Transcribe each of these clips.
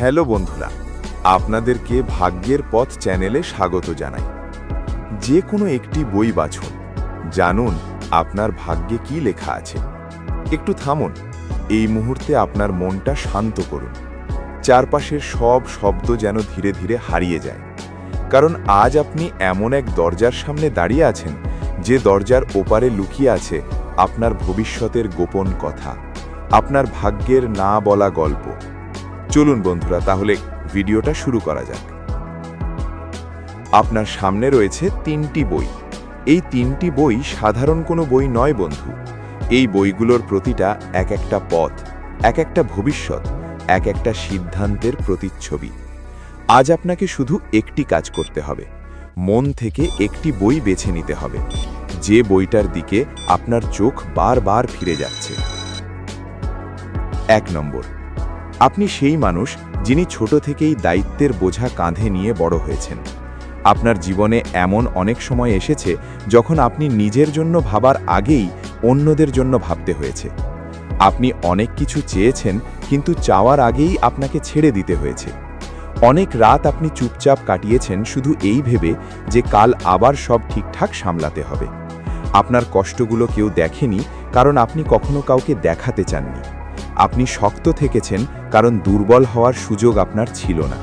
Hello বন্ধুরা, আপনাদেরকে ভাগ্যের পথ চ্যানেলে স্বাগত জানাই। যে কোনো একটি বই বাছুন, জানুন আপনার ভাগ্যে কি লেখা আছে। একটু থামুন, এই মুহূর্তে আপনার মনটা শান্ত করুন। চারপাশের সব শব্দ যেন ধীরে ধীরে হারিয়ে যায়। কারণ আজ আপনি এমন এক দরজার সামনে দাঁড়িয়ে আছেন, যে দরজার ওপারে লুকিয়ে আছে আপনার ভবিষ্যতের গোপন কথা, আপনার ভাগ্যের না বলা গল্প। চলুন বন্ধুরা, তাহলে ভিডিওটা শুরু করা যাক। আপনার সামনে রয়েছে তিনটি বই। এই তিনটি বই সাধারণ কোনো বই নয় বন্ধু। এই বইগুলোর প্রতিটা এক একটা পথ, এক একটা ভবিষ্যৎ, এক একটা সিদ্ধান্তের প্রতিচ্ছবি। আজ আপনাকে শুধু একটি কাজ করতে হবে, মন থেকে একটি বই বেছে নিতে হবে। যে বইটার দিকে আপনার চোখ বারবার ফিরে যাচ্ছে। এক নম্বর আপনি সেই মানুষ যিনি ছোট থেকেই দায়িত্বের বোঝা কাঁধে নিয়ে বড় হয়েছেন। আপনার জীবনে এমন অনেক সময় এসেছে যখন আপনি নিজের জন্য ভাবার আগেই অন্যদের জন্য ভাবতে হয়েছে। আপনি অনেক কিছু চেয়েছেন কিন্তু চাওয়ার আগেই আপনাকে ছেড়ে দিতে হয়েছে। অনেক রাত আপনি চুপচাপ কাটিয়েছেন শুধু এই ভেবে যে কাল আবার সব ঠিকঠাক সামলাতে হবে। আপনার কষ্টগুলো কেউ দেখেনি কারণ আপনি কখনো কাউকে দেখাতে চাননি। আপনি শক্ত থেকেছেন কারণ দুর্বল হওয়ার সুযোগ আপনার ছিল না।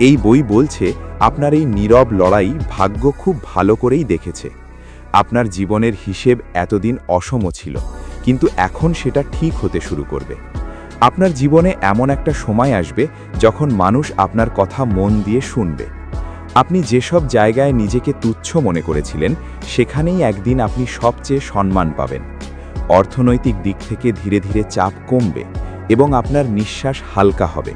এই বই বলছে, আপনার এই নীরব লড়াই ভাগ্য খুব ভালো করেই দেখেছে। আপনার জীবনের হিসেব এতদিন অসম ছিল, কিন্তু এখন সেটা ঠিক হতে শুরু করবে। আপনার জীবনে এমন একটা সময় আসবে যখন মানুষ আপনার কথা মন দিয়ে শুনবে। আপনি যেসব জায়গায় নিজেকে তুচ্ছ মনে করেছিলেন, সেখানেই একদিন আপনি সবচেয়ে সম্মান পাবেন। অর্থনৈতিক দিক থেকে ধীরে ধীরে চাপ কমবে এবং আপনার নিঃশ্বাস হালকা হবে।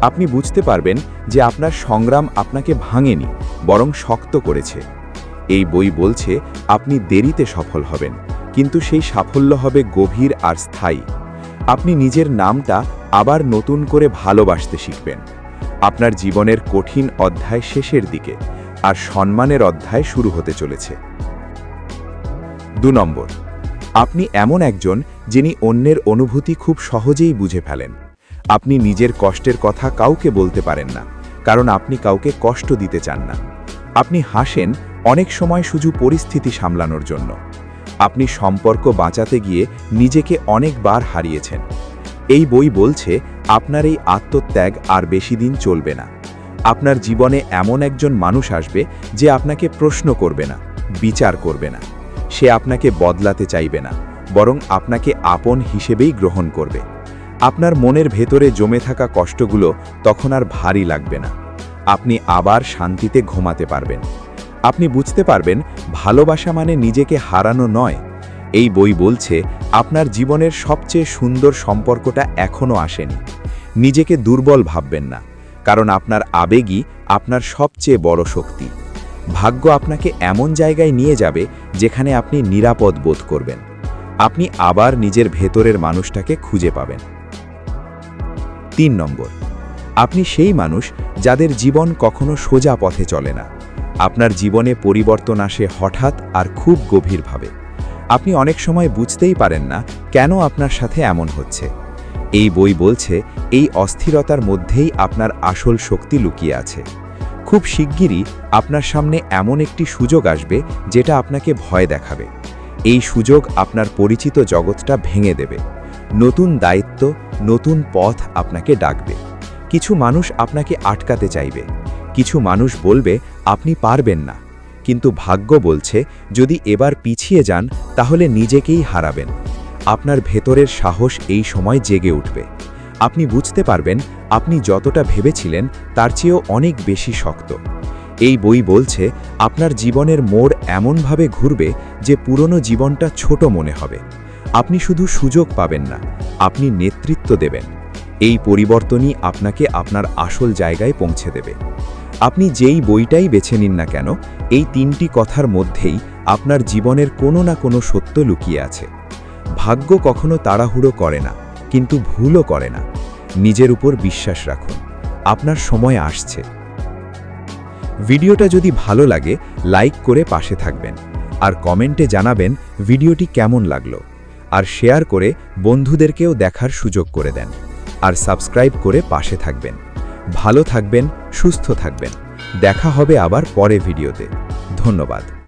আপনি বুঝতে পারবেন যে আপনার সংগ্রাম আপনাকে ভাঙেনি, বরং শক্ত করেছে। এই বই বলছে, আপনি দেরিতে সফল হবেন, কিন্তু সেই সাফল্য হবে গভীর আর স্থায়ী। আপনি নিজের নামটা আবার নতুন করে ভালোবাসতে শিখবেন। আপনার জীবনের কঠিন অধ্যায় শেষের দিকে আর সম্মানের অধ্যায় শুরু হতে চলেছে। দু নম্বর আপনি এমন একজন যিনি অন্যের অনুভূতি খুব সহজেই বুঝে ফেলেন। আপনি নিজের কষ্টের কথা কাউকে বলতে পারেন না, কারণ আপনি কাউকে কষ্ট দিতে চান না। আপনি হাসেন অনেক সময় শুধু পরিস্থিতি সামলানোর জন্য। আপনি সম্পর্ক বাঁচাতে গিয়ে নিজেকে অনেকবার হারিয়েছেন। এই বই বলছে, আপনার এই আত্মত্যাগ আর বেশি দিন চলবে না। আপনার জীবনে এমন একজন মানুষ আসবে যে আপনাকে প্রশ্ন করবে না, বিচার করবে না। সে আপনাকে বদলাতে চাইবে না, বরং আপনাকে আপন হিসেবেই গ্রহণ করবে। আপনার মনের ভেতরে জমে থাকা কষ্টগুলো তখন আর ভারী লাগবে না। আপনি আবার শান্তিতে ঘুমাতে পারবেন। আপনি বুঝতে পারবেন, ভালোবাসা মানে নিজেকে হারানো নয়। এই বই বলছে, আপনার জীবনের সবচেয়ে সুন্দর সম্পর্কটা এখনও আসেনি। নিজেকে দুর্বল ভাববেন না, কারণ আপনার আবেগই আপনার সবচেয়ে বড় শক্তি। ভাগ্য আপনাকে এমন জায়গায় নিয়ে যাবে যেখানে আপনি নিরাপদ বোধ করবেন। আপনি আবার নিজের ভেতরের মানুষটাকে খুঁজে পাবেন। তিন নম্বর, আপনি সেই মানুষ যাদের জীবন কখনো সোজা পথে চলে না। আপনার জীবনে পরিবর্তন আসে হঠাৎ আর খুব গভীরভাবে। আপনি অনেক সময় বুঝতেই পারেন না কেন আপনার সাথে এমন হচ্ছে। এই বই বলছে, এই অস্থিরতার মধ্যেই আপনার আসল শক্তি লুকিয়ে আছে। খুব শিগগিরই আপনার সামনে এমন একটি সুযোগ আসবে যেটা আপনাকে ভয় দেখাবে। এই সুযোগ আপনার পরিচিত জগৎটা ভেঙে দেবে। নতুন দায়িত্ব, নতুন পথ আপনাকে ডাকবে। কিছু মানুষ আপনাকে আটকাতে চাইবে। কিছু মানুষ বলবে, আপনি পারবেন না। কিন্তু ভাগ্য বলছে, যদি এবার পিছিয়ে যান, তাহলে নিজেকেই হারাবেন। আপনার ভেতরের সাহস এই সময় জেগে উঠবে। আপনি বুঝতে পারবেন আপনি যতটা ভেবেছিলেন তার চেয়েও অনেক বেশি শক্ত। এই বই বলছে, আপনার জীবনের মোড় এমনভাবে ঘুরবে যে পুরনো জীবনটা ছোট মনে হবে। আপনি শুধু সুযোগ পাবেন না, আপনি নেতৃত্ব দেবেন। এই পরিবর্তনই আপনাকে আপনার আসল জায়গায় পৌঁছে দেবে। আপনি যেই বইটাই বেছে নিন না কেন, এই তিনটি কথার মধ্যেই আপনার জীবনের কোনো না কোনো সত্য লুকিয়ে আছে। ভাগ্য কখনো তাড়াহুড়ো করে না, কিন্তু ভুলও করে না। নিজের উপর বিশ্বাস রাখুন। আপনার সময় আসছে। ভিডিওটা যদি ভালো লাগে, লাইক করে পাশে থাকবেন। আর কমেন্টে জানাবেন ভিডিওটি কেমন লাগল। আর শেয়ার করে বন্ধুদেরকেও দেখার সুযোগ করে দেন। আর সাবস্ক্রাইব করে পাশে থাকবেন। ভালো থাকবেন, সুস্থ থাকবেন। দেখা হবে আবার পরে ভিডিওতে। ধন্যবাদ।